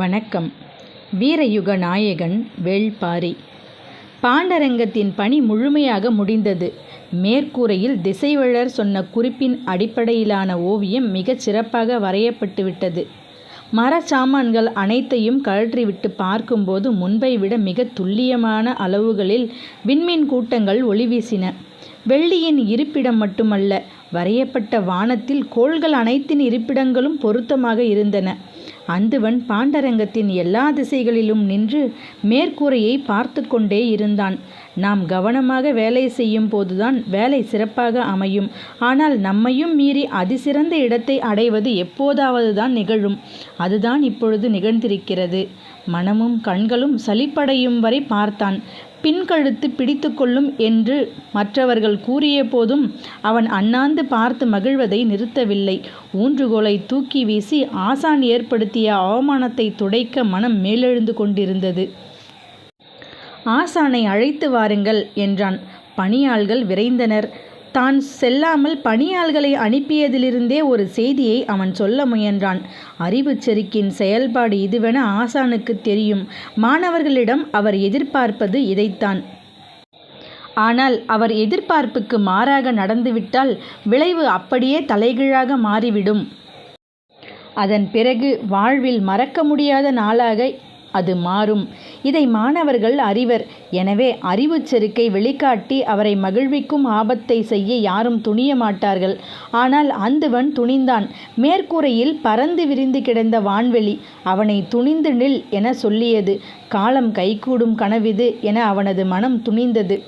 வணக்கம். வீரயுக நாயகன் வேள்பாரி. பாண்டரங்கத்தின் பணி முழுமையாக முடிந்தது. மேற்கூரையில் திசைவழர் சொன்ன குறிப்பின் அடிப்படையிலான ஓவியம் மிகச் சிறப்பாக வரையப்பட்டுவிட்டது மரச்சாமான்கள் அனைத்தையும் கழற்றிவிட்டு பார்க்கும்போது முன்பை விட மிக துல்லியமான அளவுகளில் விண்மீன் கூட்டங்கள் ஒளிவீசின வெள்ளியின் இருப்பிடம் மட்டுமல்ல வரையப்பட்ட வானத்தில் கோள்கள் அனைத்தின் இருப்பிடங்களும் பொருத்தமாக இருந்தன. அந்துவன் பாண்டரங்கத்தின் எல்லா திசைகளிலும் நின்று மேற்கூரையை பார்த்து கொண்டே இருந்தான். நாம் கவனமாக வேலை செய்யும் போதுதான் வேலை சிறப்பாக அமையும். ஆனால் நம்மையும் மீறி அதிசிறந்த இடத்தை அடைவது எப்போதாவது தான் நிகழும். அதுதான் இப்பொழுது நிகழ்ந்திருக்கிறது. மனமும் கண்களும் சலிப்படையும் வரை பார்த்தான். பின்கழுத்து பிடித்து கொள்ளும் என்று மற்றவர்கள் கூறிய போதும் அவன் அண்ணாந்து பார்த்து மகிழ்வதை நிறுத்தவில்லை. ஊன்றுகோலை தூக்கி வீசி ஆசான் ஏற்படுத்திய அவமானத்தை துடைக்க மனம் மேலெழுந்து கொண்டிருந்தது. ஆசானை அழைத்து வாருங்கள் என்றான். பணியாள்கள் விரைந்தனர். தான் செல்லாமல் பணியாள்களை அனுப்பியதிலிருந்தே ஒரு செய்தியை அவன் சொல்ல முயன்றான். அறிவுச் செருக்கின் செயல்பாடு இதுவென ஆசானுக்கு தெரியும். மாணவர்களிடம் அவர் எதிர்பார்ப்பது இதைத்தான். ஆனால் அவர் எதிர்பார்ப்புக்கு மாறாக நடந்துவிட்டால் விளைவு அப்படியே தலைகீழாக மாறிவிடும். அதன் பிறகு வாழ்வில் மறக்க முடியாத நாளாக அது மாறும். இதை மாணவர்கள் அறிவர். எனவே அறிவு செருக்கை வெளிக்காட்டி அவரை மகிழ்விக்கும் ஆபத்தை செய்ய யாரும் துணிய மாட்டார்கள். ஆனால் அந்துவன் துணிந்தான். மேற்கூரையில் பறந்து விரிந்து கிடந்த வான்வெளி அவனை துணிந்து நில் என சொல்லியது. காலம் கைகூடும் கனவிது என அவனது மனம் துணிந்தது.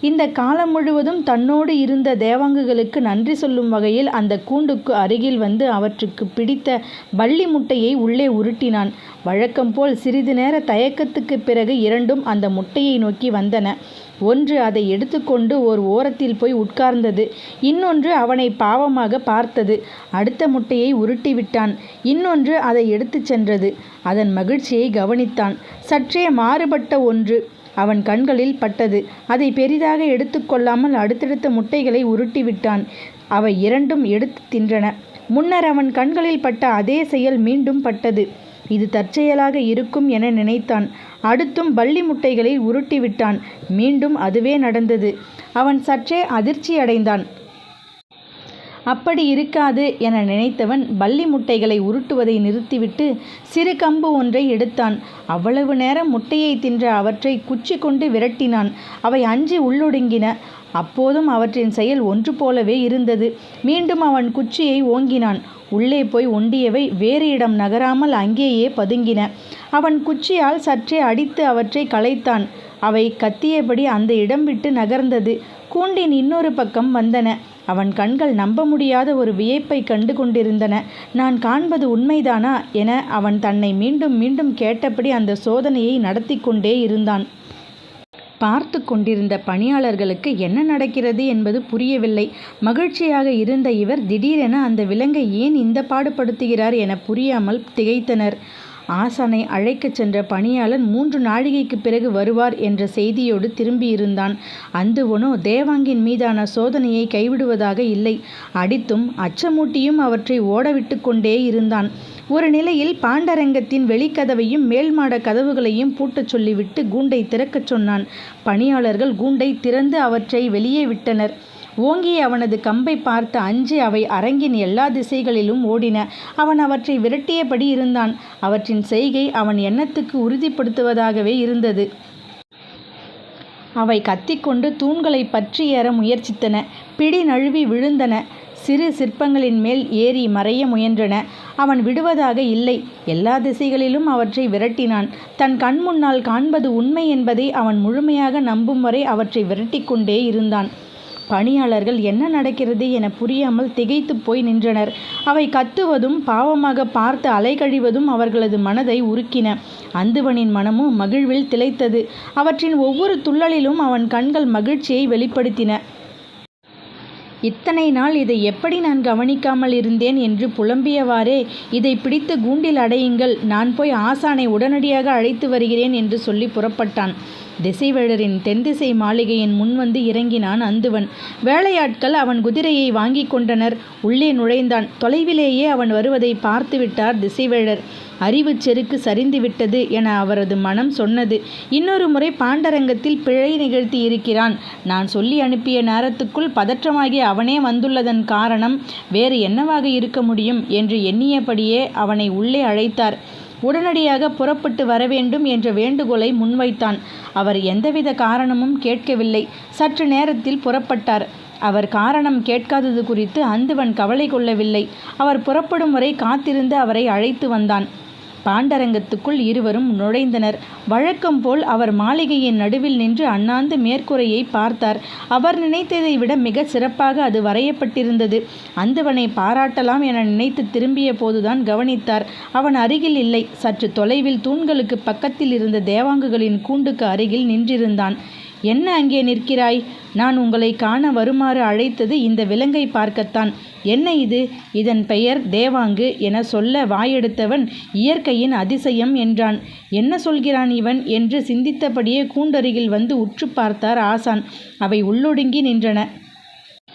இந்த காலம் முழுவதும் தன்னோடு இருந்த தேவாங்குகளுக்கு நன்றி சொல்லும் வகையில் அந்த கூண்டுக்கு அருகில் வந்து அவற்றுக்கு பிடித்த வள்ளி முட்டையை உள்ளே உருட்டினான். வழக்கம் போல் சிறிது நேர தயக்கத்துக்கு பிறகு இரண்டும் அந்த முட்டையை நோக்கி வந்தன. ஒன்று அதை எடுத்துக்கொண்டு ஓர் ஓரத்தில் போய் உட்கார்ந்தது. இன்னொன்று அவனை பாவமாக பார்த்தது. அடுத்த முட்டையை உருட்டிவிட்டான் இன்னொன்று அதை எடுத்துச் சென்றது. அதன் மகிழ்ச்சியை கவனித்தான். சற்றே மாறுபட்ட ஒன்று. அவன் கண்களில் பட்டது. அதை பெரிதாக எடுத்துக்கொள்ளாமல் அடுத்தடுத்த முட்டைகளை உருட்டி விட்டான் அவை இரண்டும் எடுத்து தின்றன. முன்னர் அவன் கண்களில் பட்ட அதே செயல் மீண்டும் பட்டது. இது தற்செயலாக இருக்கும் என நினைத்தான். அடுத்தும் பள்ளி முட்டைகளை உருட்டிவிட்டான். மீண்டும் அதுவே நடந்தது. அவன் சற்றே அதிர்ச்சி அடைந்தான் அப்படி இருக்காது என நினைத்தவன் பள்ளி முட்டைகளை உருட்டுவதை நிறுத்திவிட்டு சிறு கம்பு ஒன்றை எடுத்தான். அவ்வளவு நேரம் முட்டையை தின்ற அவற்றை குச்சி கொண்டு விரட்டினான். அவை அஞ்சி உள்ளொடுங்கின. அப்போதும் அவற்றின் செயல் ஒன்று போலவே இருந்தது. மீண்டும் அவன் குச்சியை ஓங்கினான். உள்ளே போய் ஒண்டியவை வேறு இடம் நகராமல் அங்கேயே பதுங்கின. அவன் குச்சியால் சற்றே அடித்து அவற்றை களைத்தான். அவை கத்தியபடி அந்த இடம் விட்டு நகர்ந்தது. கூண்டின் இன்னொரு பக்கம் வந்தன. அவன் கண்கள் நம்ப முடியாத ஒரு வியப்பை கண்டு கொண்டிருந்தன நான் காண்பது உண்மைதானா என அவன் தன்னை மீண்டும் மீண்டும் கேட்டபடி அந்த சோதனையை நடத்தி கொண்டே இருந்தான். பார்த்து கொண்டிருந்த பணியாளர்களுக்கு என்ன நடக்கிறது என்பது புரியவில்லை. மகிழ்ச்சியாக இருந்த இவர் திடீரென அந்த விலங்கை ஏன் இந்த பாடுபடுத்துகிறார் என புரியாமல் திகைத்தனர். ஆசானை அழைக்கச் சென்ற பணியாளன் மூன்று நாழிகைக்கு பிறகு வருவார் என்ற செய்தியோடு திரும்பியிருந்தான். அந்துவனோ தேவாங்கின் மீதான சோதனையை கைவிடுவதாக இல்லை. அடித்தும் அச்சமூட்டியும் அவற்றை ஓடவிட்டு கொண்டே இருந்தான். ஒரு நிலையில் பாண்டரங்கத்தின் வெளிக்கதவையும் மேல்மாட கதவுகளையும் பூட்டச் சொல்லிவிட்டு கூண்டை திறக்கச் சொன்னான். பணியாளர்கள் கூண்டை திறந்து அவற்றை வெளியே விட்டனர். ஓங்கி அவனது கம்பை பார்த்து அஞ்சு அவை அரங்கின் எல்லா திசைகளிலும் ஓடின. அவன் அவற்றை விரட்டியபடி இருந்தான். அவற்றின் செய்கை அவன் எண்ணத்துக்கு உறுதிப்படுத்துவதாகவே இருந்தது. அவை கத்திக்கொண்டு தூண்களை பற்றி ஏற முயற்சித்தன. பிடி நழுவி விழுந்தன. சிறு சிற்பங்களின் மேல் ஏறி மறைய முயன்றன. அவன் விடுவதாக இல்லை. எல்லா திசைகளிலும் அவற்றை விரட்டினான். தன் கண் முன்னால் காண்பது உண்மை என்பதை அவன் முழுமையாக நம்பும் வரை அவற்றை விரட்டி கொண்டே இருந்தான். பணியாளர்கள் என்ன நடக்கிறது என புரியாமல் திகைத்து போய் நின்றனர். அவை கத்துவதும் பாவமாக பார்த்து அலைகழிவதும் அவர்களது மனதை உருக்கின. அந்துவனின் மனமும் மகிழ்வில் திளைத்தது. அவற்றின் ஒவ்வொரு துள்ளலிலும் அவன் கண்கள் மகிழ்ச்சியை வெளிப்படுத்தின. இத்தனை நாள் இதை எப்படி நான் கவனிக்காமல் இருந்தேன் என்று புலம்பியவாறே இதை பிடித்து கூண்டில் அடையுங்கள். நான் போய் ஆசானை உடனடியாக அழைத்து வருகிறேன் என்று சொல்லி புறப்பட்டான். திசைவேழரின் தென்திசை மாளிகையின் முன் வந்து இறங்கினான் அந்துவன். வேலையாட்கள் அவன் குதிரையை வாங்கி கொண்டனர். உள்ளே நுழைந்தான். தொலைவிலேயே அவன் வருவதை பார்த்துவிட்டார் திசைவேழர் அறிவுச் செருக்கு சரிந்து விட்டது என அவரது மனம் சொன்னது. இன்னொரு முறை பாண்டரங்கத்தில் பிழை நிகழ்த்தி இருக்கிறான். நான் சொல்லி அனுப்பிய நேரத்துக்குள் பதற்றமாகி அவனே வந்துள்ளதன் காரணம் வேறு என்னவாக இருக்க முடியும் என்று எண்ணியபடியே அவனை உள்ளே அழைத்தார். உடனடியாக புறப்பட்டு வரவேண்டும் என்ற வேண்டுகோளை முன்வைத்தான். அவர் எந்தவித காரணமும் கேட்கவில்லை. சற்று நேரத்தில் புறப்பட்டார். அவர் காரணம் கேட்காதது குறித்து அந்துவன் கவலை கொள்ளவில்லை. அவர் புறப்படும் வரை காத்திருந்து அவரை அழைத்து வந்தான். பாண்டரங்கத்துக்குள் இருவரும் நுழைந்தனர். வழக்கம் போல் அவர் மாளிகையின் நடுவில் நின்று அண்ணாந்து மேற்கூரையை பார்த்தார். அவர் நினைத்ததை விட மிக சிறப்பாக அது வரையப்பட்டிருந்தது. அந்தவனை பாராட்டலாம் என நினைத்து திரும்பிய போதுதான் கவனித்தார். அவன் அருகில் இல்லை. சற்று தொலைவில் தூண்களுக்கு பக்கத்தில் இருந்த தேவாங்குகளின் கூண்டுக்கு அருகில் நின்றிருந்தான். என்ன அங்கே நிற்கிறாய்? நான் உங்களை காண வருமாறு அழைத்தது இந்த விலங்கை பார்க்கத்தான். என்ன இது? இதன் பெயர் தேவாங்கு என சொல்ல வாயெடுத்தவன் இயற்கையின் அதிசயம் என்றான். என்ன சொல்கிறான் இவன் என்று சிந்தித்தபடியே கூண்டருகில் வந்து உற்று பார்த்தார் ஆசான். அவை உள்ளொடுங்கி நின்றன.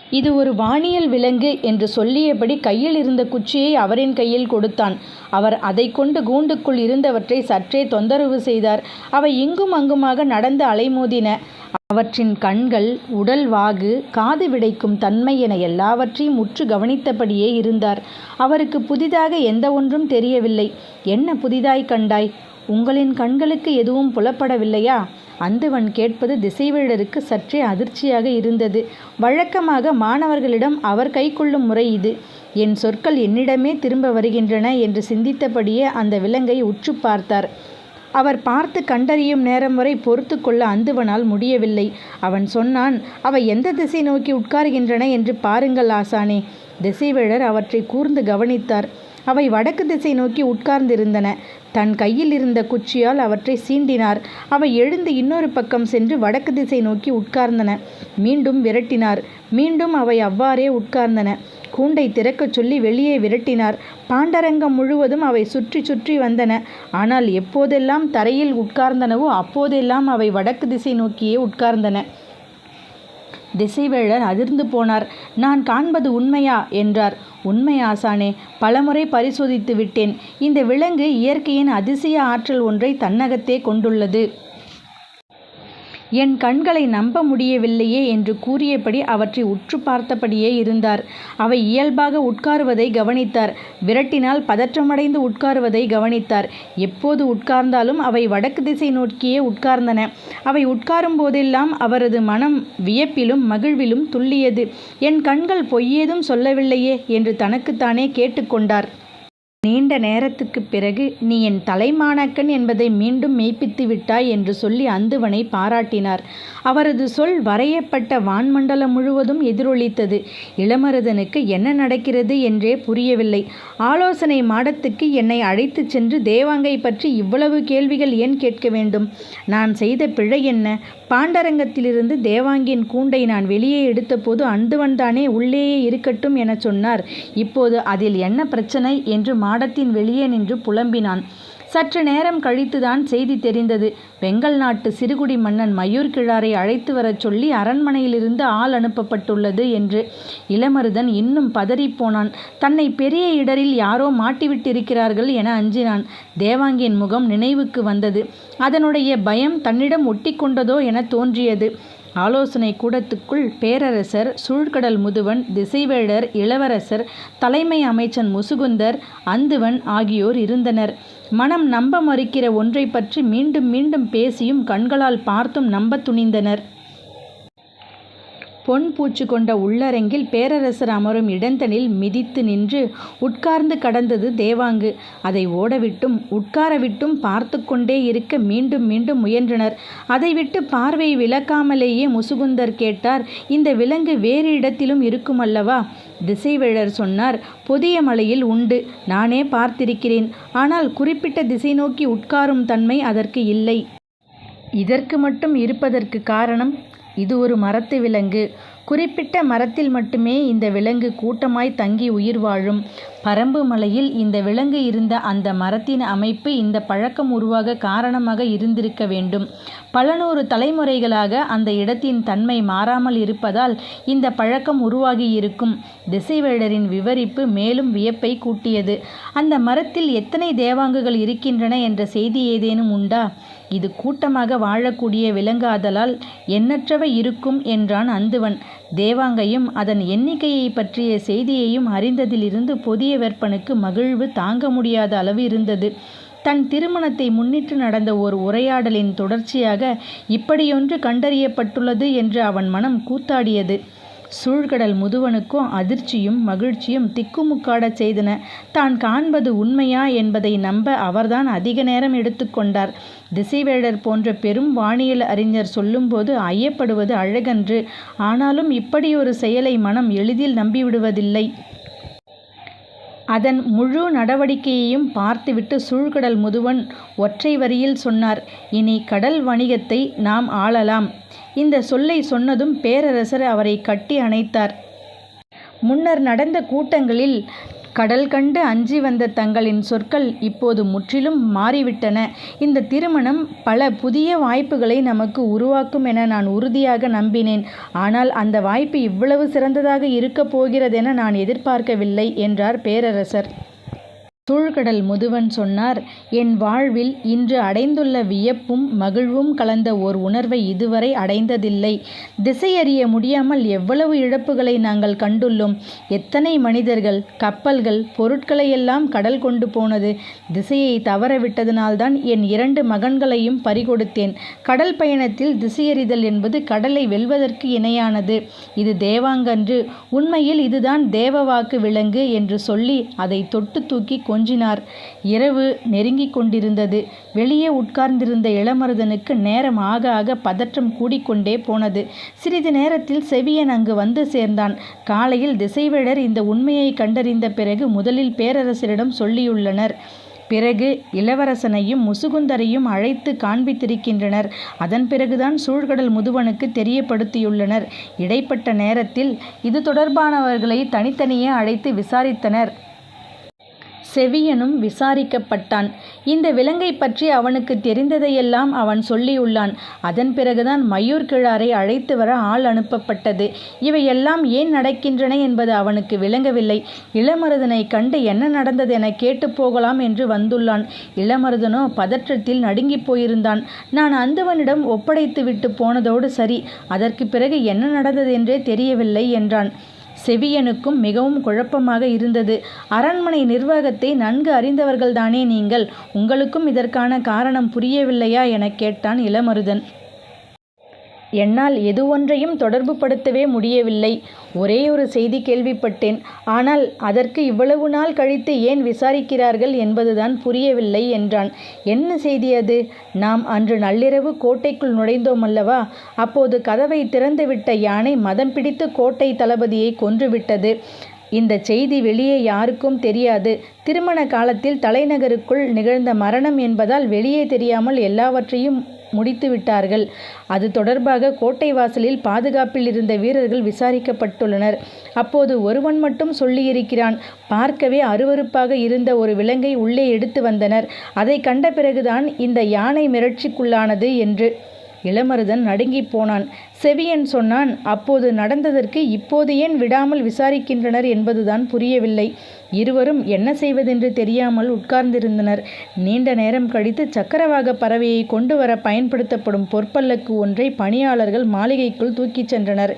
இது ஒரு வானியல் விலங்கு என்று சொல்லியபடி கையில் இருந்த குச்சியை அவரின் கையில் கொடுத்தான். அவர் அதை கொண்டு கூண்டுக்குள் இருந்தவற்றை சற்றே தொந்தரவு செய்தார். அவை இங்கும் அங்குமாக நடந்து அலைமோதின. அவற்றின் கண்கள் உடல் வாகு காது விடைக்கும் தன்மை என எல்லாவற்றையும் உற்று கவனித்தபடியே இருந்தார். அவருக்கு புதிதாக எந்த ஒன்றும் தெரியவில்லை. என்ன புதிதாய் கண்டாய்? உங்களின் கண்களுக்கு எதுவும் புலப்படவில்லையா? அந்தவன் கேட்பது திசைவேழருக்கு சற்றே அதிர்ச்சியாக இருந்தது. வழக்கமாக மாணவர்களிடம் அவர் கைக்கொள்ளும் முறை இது. என் சொற்கள் என்னிடமே திரும்ப வருகின்றன என்று சிந்தித்தபடியே அந்த விலங்கை உற்று பார்த்தார். அவர் பார்த்து கண்டறியும் நேரம் வரை பொறுத்து கொள்ள அந்துவனால் முடியவில்லை. அவன் சொன்னான் அவை எந்த திசை நோக்கி உட்காருகின்றன என்று பாருங்கள் ஆசானே. திசைவேழர் அவற்றை கூர்ந்து கவனித்தார். அவை வடக்கு திசை நோக்கி உட்கார்ந்திருந்தன. தன் கையில் இருந்த குச்சியால் அவற்றை சீண்டினார். அவை எழுந்து இன்னொரு பக்கம் சென்று வடக்கு திசை நோக்கி உட்கார்ந்தன. மீண்டும் விரட்டினார். மீண்டும் அவை அவ்வாறே உட்கார்ந்தன. கூண்டை திறக்கச் சொல்லி வெளியே விரட்டினார். பாண்டரங்கம் முழுவதும் அவை சுற்றி சுற்றி வந்தன. ஆனால் எப்போதெல்லாம் தரையில் உட்கார்ந்தனவோ அப்போதெல்லாம் அவை வடக்கு திசை நோக்கியே உட்கார்ந்தன. திசைவேழர் அதிர்ந்து போனார். நான் காண்பது உண்மையா? என்றார். உண்மை ஆசானே பலமுறை பரிசோதித்து விட்டேன். இந்த விலங்கு இயற்கையின் அதிசய ஆற்றல் ஒன்றை தன்னகத்தே கொண்டுள்ளது. என் கண்களை நம்ப முடியவில்லையே என்று கூறியபடி அவற்றை உற்று பார்த்தபடியே இருந்தார். அவை இயல்பாக உட்காருவதை கவனித்தார். விரட்டினால் பதற்றமடைந்து உட்காருவதை கவனித்தார். எப்போது உட்கார்ந்தாலும் அவை வடக்கு திசை நோக்கியே உட்கார்ந்தன. அவை உட்காரும் போதெல்லாம் அவரது மனம் வியப்பிலும் மகிழ்விலும் துள்ளியது. என் கண்கள் பொய்யேதும் சொல்லவில்லையே என்று தனக்குத்தானே கேட்டுக்கொண்டார் நீண்ட நேரத்துக்குப் பிறகு நீ என் தலைமாணாக்கன் என்பதை மீண்டும் மெய்ப்பித்து விட்டாய் என்று சொல்லி அந்துவனை பாராட்டினார். அவரது சொல் வரையப்பட்ட வான்மண்டலம் முழுவதும் எதிரொலித்தது. இளமருதனுக்கு என்ன நடக்கிறது என்றே புரியவில்லை. ஆலோசனை மாடத்துக்கு என்னை அழைத்துச் சென்று தேவாங்கை பற்றி இவ்வளவு கேள்விகள் ஏன் கேட்க வேண்டும்? நான் செய்த பிழை என்ன? பாண்டரங்கத்திலிருந்து தேவாங்கியின் கூண்டை நான் வெளியே எடுத்தபோது அந்துவன் தானே உள்ளேயே இருக்கட்டும் என சொன்னார். இப்போது அதில் என்ன பிரச்சனை? என்று மா மாடத்தின் வெளியே நின்று புலம்பினான். சற்று நேரம் கழித்துதான் செய்தி தெரிந்தது. வெங்கல் நாட்டு சிறுகுடி மன்னன் மயூர் கிழாரை அழைத்து வரச் சொல்லி அரண்மனையிலிருந்து ஆள் அனுப்பப்பட்டுள்ளது என்று இளமருதன் இன்னும் பதறிப்போனான். தன்னை பெரிய இடரில் யாரோ மாட்டிவிட்டிருக்கிறார்கள் என அஞ்சினான். தேவாங்கியின் முகம் நினைவுக்கு வந்தது. அதனுடைய பயம் தன்னிடம் ஒட்டி கொண்டதோ என தோன்றியது. ஆலோசனை கூடத்துக்குள் பேரரசர் சூழ்கடல் முதுவன் திசைவேழர் இளவரசர் தலைமை அமைச்சன் முசுகுந்தர் அந்துவன் ஆகியோர் இருந்தனர். மனம் நம்ப மறுக்கிற ஒன்றை பற்றி மீண்டும் மீண்டும் பேசியும் கண்களால் பார்த்தும் நம்ப துணிந்தனர். பொன் பூச்சு கொண்ட உள்ளரங்கில் பேரரசர் அமரும் இடந்தனில் மிதித்து நின்று உட்கார்ந்து கடந்தது தேவாங்கு. அதை ஓடவிட்டும் உட்காரவிட்டும் பார்த்து கொண்டே இருக்க மீண்டும் மீண்டும் முயன்றனர். அதை விட்டு பார்வை விலக்காமலேயே முசுகுந்தர் கேட்டார் இந்த விலங்கு வேறு இடத்திலும் இருக்குமல்லவா? திசைவேழர் சொன்னார் புதிய மலையில் உண்டு நானே பார்த்திருக்கிறேன். ஆனால் குறிப்பிட்ட திசை நோக்கி உட்காரும் தன்மை அதற்கு இல்லை. இதற்கு மட்டும் இருப்பதற்கு காரணம் இது ஒரு மரத்து விலங்கு. குறிப்பிட்ட மரத்தில் மட்டுமே இந்த விலங்கு கூட்டமாய் தங்கி உயிர் வாழும். பரம்பு மலையில் இந்த விலங்கு இருந்த அந்த மரத்தின் அமைப்பு இந்த பழக்கம் உருவாக காரணமாக இருந்திருக்க வேண்டும். பல நூறு தலைமுறைகளாக அந்த இடத்தின் தன்மை மாறாமல் இருப்பதால் இந்த பழக்கம் உருவாகியிருக்கும் திசைவேழரின் விவரிப்பு மேலும் வியப்பை கூட்டியது. அந்த மரத்தில் எத்தனை தேவாங்குகள் இருக்கின்றன என்ற செய்தி ஏதேனும் உண்டா? இது கூட்டமாக வாழக்கூடிய விலங்காதலால் எண்ணற்றவை இருக்கும் என்றான் அந்துவன். தேவாங்கையும் அதன் எண்ணிக்கையை பற்றிய செய்தியையும் அறிந்ததிலிருந்து புதிய வெப்பனுக்கு மகிழ்வு தாங்க முடியாத அளவு இருந்தது. தன் திருமணத்தை முன்னிட்டு நடந்த ஒரு உரையாடலின் தொடர்ச்சியாக இப்படியொன்று கண்டறியப்பட்டுள்ளது என்று அவன் மனம் கூத்தாடியது. சூழ்கடல் முதுவனுக்கும் அதிர்ச்சியும் மகிழ்ச்சியும் திக்குமுக்காடச் செய்தன. தான் காண்பது உண்மையா என்பதை நம்ப அவர்தான் அதிக நேரம் எடுத்துக்கொண்டார் திசைவேழர் போன்ற பெரும் வானியல் அறிஞர் சொல்லும்போது ஐயப்படுவது அழகன்று. ஆனாலும் இப்படியொரு செயலை மனம் எளிதில் நம்பிவிடுவதில்லை. அதன் முழு நடவடிக்கையையும் பார்த்துவிட்டு சூழ்கடல் முதுவன் ஒற்றை வரியில் சொன்னார் இனி கடல் வணிகத்தை நாம் ஆளலாம். இந்த சொல்லை சொன்னதும் பேரரசர் அவரை கட்டி அணைத்தார். முன்னர் நடந்த கூட்டங்களில் கடல் கண்டு அஞ்சி வந்த தங்களின் சொற்கள் இப்போது முற்றிலும் மாறிவிட்டன. இந்த திருமணம் பல புதிய வாய்ப்புகளை நமக்கு உருவாக்கும் என நான் உறுதியாக நம்பினேன். ஆனால் அந்த வாய்ப்பு இவ்வளவு சிறந்ததாக இருக்கப் போகிறதென நான் எதிர்பார்க்கவில்லை என்றார் பேரரசர். சூழ்கடல் முதுவன் சொன்னார் என் வாழ்வில் இன்று அடைந்துள்ள வியப்பும் மகிழ்வும் கலந்த ஓர் உணர்வை இதுவரை அடைந்ததில்லை. திசையறிய முடியாமல் எவ்வளவு இழப்புகளை நாங்கள் கண்டுள்ளோம். எத்தனை மனிதர்கள் கப்பல்கள் பொருட்களையெல்லாம் கடல் கொண்டு போனது. திசையை தவற விட்டதனால்தான் என் இரண்டு மகன்களையும் பறிகொடுத்தேன். கடல் பயணத்தில் திசையறிதல் என்பது கடலை வெல்வதற்கு இணையானது. இது தேவாங்கன்று. உண்மையில் இதுதான் தேவவாக்கு விலங்கு என்று சொல்லி அதை தொட்டு தூக்கி கொஞ்சினார். இரவு நெருங்கிக் கொண்டிருந்தது. வெளியே உட்கார்ந்திருந்த இளமருதனுக்கு நேரம் ஆக ஆக பதற்றம் கூடிக்கொண்டே போனது. சிறிது நேரத்தில் செவியன் அங்கு வந்து சேர்ந்தான். காலையில் திசைவேழர் இந்த உண்மையை கண்டறிந்த பிறகு முதலில் பேரரசரிடம் சொல்லியுள்ளனர். பிறகு இளவரசனையும் முசுகுந்தரையும் அழைத்து காண்பித்திருக்கின்றனர். அதன் பிறகுதான் சூழ்கடல் முதுவனுக்கு தெரியப்படுத்தியுள்ளனர். இடைப்பட்ட நேரத்தில் இது தொடர்பானவர்களை தனித்தனியே அழைத்து விசாரித்தனர். செவியனும் விசாரிக்கப்பட்டான். இந்த விலங்கை பற்றி அவனுக்கு தெரிந்ததையெல்லாம் அவன் சொல்லியுள்ளான். அதன் பிறகுதான் மயூர் கிழாரை அழைத்து வர ஆள் அனுப்பப்பட்டது. இவையெல்லாம் ஏன் நடக்கின்றன என்பது அவனுக்கு விளங்கவில்லை. இளமருதனை கண்டு என்ன நடந்தது என கேட்டு போகலாம் என்று வந்துள்ளான். இளமருதனோ பதற்றத்தில் நடுங்கிப் போயிருந்தான். நான் அந்தவனிடம் ஒப்படைத்து விட்டு போனதோடு சரி அதற்கு பிறகு என்ன நடந்தது என்றே தெரியவில்லை என்றான். செவியனுக்கும் மிகவும் குழப்பமாக இருந்தது. அரண்மனை நிர்வாகத்தை நன்கு அறிந்தவர்கள்தானே நீங்கள்? உங்களுக்கும் இதற்கான காரணம் புரியவில்லையா எனக் கேட்டான் இளமருதன். என்னால் எதுவொன்றையும் தொடர்புபடுத்தவே முடியவில்லை. ஒரே ஒரு செய்தி கேள்விப்பட்டேன். ஆனால் அதற்கு இவ்வளவு நாள் கழித்து ஏன் விசாரிக்கிறார்கள் என்பதுதான் புரியவில்லை என்றான். என்ன செய்தி அது? நாம் அன்று நள்ளிரவு கோட்டைக்குள் நுழைந்தோம் அல்லவா? அப்போது கதவை திறந்துவிட்ட யானை மதம் பிடித்து கோட்டை தளபதியை கொன்றுவிட்டது. இந்த செய்தி வெளியே யாருக்கும் தெரியாது. திருமண காலத்தில் தலைநகருக்குள் நிகழ்ந்த மரணம் என்பதால் வெளியே தெரியாமல் எல்லாவற்றையும் முடித்து விட்டார்கள். அது தொடர்பாக கோட்டை வாசலில் பாதுகாப்பில் இருந்த வீரர்கள் விசாரிக்கப்பட்டுள்ளனர். அப்போது ஒருவன் மட்டும் சொல்லியிருக்கிறான் பார்க்கவே அருவருப்பாக இருந்த ஒரு விலங்கை உள்ளே எடுத்து வந்தனர். அதை கண்ட பிறகுதான் இந்த யானை மிரட்சிக்குள்ளானது என்று. இளமருதன் நடுங்கிப் போனான். செவியன் சொன்னான் அப்போது நடந்ததற்கு இப்போது ஏன் விடாமல் விசாரிக்கின்றனர் என்பதுதான் புரியவில்லை. இருவரும் என்ன செய்வதென்று தெரியாமல் உட்கார்ந்திருந்தனர். நீண்ட நேரம் கழித்து சக்கரவாக பறவையை கொண்டு வர பயன்படுத்தப்படும் பொற்பல்லக்கு ஒன்றை பணியாளர்கள் மாளிகைக்குள் தூக்கிச் சென்றனர்.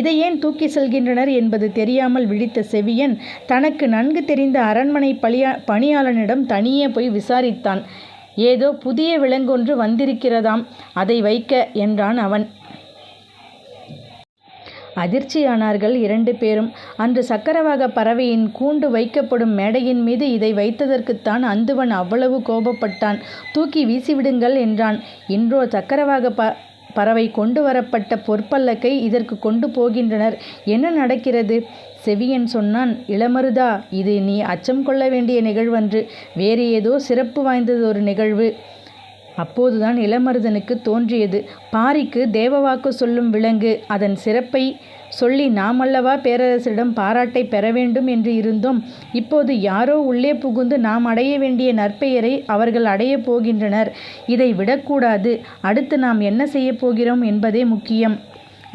இதை ஏன் தூக்கி செல்கின்றனர் என்பது தெரியாமல் விழித்த செவியன் தனக்கு நன்கு தெரிந்த அரண்மனை பணியாளனிடம் தனியே போய் விசாரித்தான். ஏதோ புதிய விலங்கொன்று வந்திருக்கிறதாம். அதை வைக்க என்றான் அவன். அதிர்ச்சியானார்கள் இரண்டு பேரும். அன்று சக்கரவாக பறவையின் கூண்டு வைக்கப்படும் மேடையின் மீது இதை வைத்ததற்குத்தான் அந்துவன் அவ்வளவு கோபப்பட்டான். தூக்கி வீசிவிடுங்கள் என்றான். இன்றோ சக்கரவாக ப பறவை கொண்டு வரப்பட்ட பொற்பல்லக்கை இதற்கு கொண்டு போகின்றனர். என்ன நடக்கிறது? செவியன் சொன்னான் இளமருதா இது நீ அச்சம் கொள்ள வேண்டிய நிகழ்வன்று. வேறு ஏதோ சிறப்பு வாய்ந்தது ஒரு நிகழ்வு. அப்போதுதான் இளமருதனுக்கு தோன்றியது. பாரிக்கு தேவவாக்கு சொல்லும் விலங்கு. அதன் சிறப்பை சொல்லி நாமல்லவா பேரரசரிடம் பாராட்டை பெற வேண்டும் என்று இருந்தோம். இப்போது யாரோ உள்ளே புகுந்து நாம் அடைய வேண்டிய நற்பெயரை அவர்கள் அடையப் போகின்றனர். இதை விடக்கூடாது. அடுத்து நாம் என்ன செய்யப் போகிறோம் என்பதே முக்கியம்.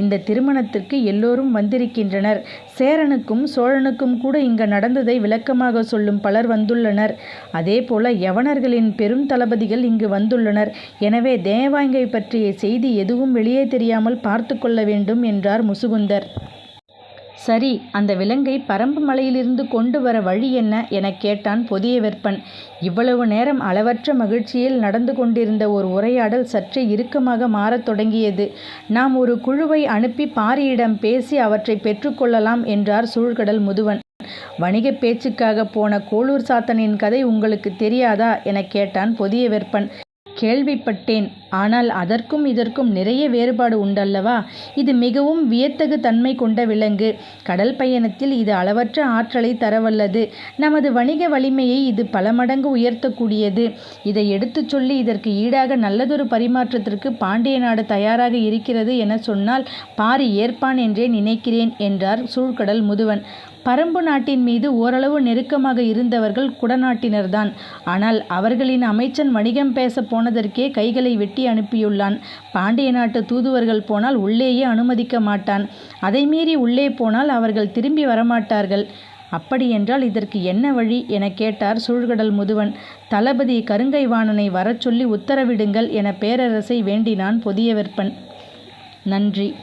இந்த திருமணத்திற்கு எல்லோரும் வந்திருக்கின்றனர். சேரனுக்கும் சோழனுக்கும் கூட இங்கு நடந்ததை விளக்கமாக சொல்லும் பலர் வந்துள்ளனர். அதேபோல யவனர்களின் பெரும் தளபதிகள் இங்கு வந்துள்ளனர். எனவே தேவாங்கை பற்றிய செய்தி எதுவும் வெளியே தெரியாமல் பார்த்து கொள்ள வேண்டும் என்றார் முசுகுந்தர். சரி அந்த விலங்கை பரம்பு மலையிலிருந்து கொண்டு வர வழி என்ன எனக் கேட்டான் பொதிய வெப்பன் இவ்வளவு நேரம் அளவற்ற மகிழ்ச்சியில் நடந்து கொண்டிருந்த ஒரு உரையாடல் சற்றே இறுக்கமாக மாறத் தொடங்கியது. நாம் ஒரு குழுவை அனுப்பி பாரியிடம் பேசி அவற்றை பெற்றுக்கொள்ளலாம் என்றார் சூழ்கடல் முதுவன். வணிகப் பேச்சுக்காக போன கோளூர் சாத்தனின் கதை உங்களுக்கு தெரியாதா எனக் கேட்டான் பொதிய வெப்பன் கேள்விப்பட்டேன். ஆனால் அதற்கும் இதற்கும் நிறைய வேறுபாடு உண்டல்லவா? இது மிகவும் வியத்தகு தன்மை கொண்ட விலங்கு. கடல் பயணத்தில் இது அளவற்ற ஆற்றலை தரவல்லது. நமது வணிக வலிமையை இது பல மடங்கு உயர்த்தக்கூடியது. இதை எடுத்துச் சொல்லி இதற்கு ஈடாக நல்லதொரு பரிமாற்றத்திற்கு பாண்டிய நாடு தயாராக இருக்கிறது என சொன்னால் பாரி ஏற்பான் என்றே நினைக்கிறேன் என்றார் சூழ்கடல் முதுவன். பரம்பு நாட்டின் மீது ஓரளவு நெருக்கமாக இருந்தவர்கள் குடநாட்டினர்தான். ஆனால் அவர்களின் அமைச்சன் வணிகம் பேச போனதற்கே கைகளை வெட்டி அனுப்பியுள்ளான். பாண்டிய நாட்டு தூதுவர்கள் போனால் உள்ளேயே அனுமதிக்க மாட்டான். அதை மீறி உள்ளே போனால் அவர்கள் திரும்பி வரமாட்டார்கள். அப்படியென்றால் இதற்கு என்ன வழி என கேட்டார் சூழ்கடல் முதுவன். தளபதி கருங்கை வாணனை வரச் சொல்லி உத்தரவிடுங்கள் என பேரரசை வேண்டினான் பொதியவெற்பன் நன்றி.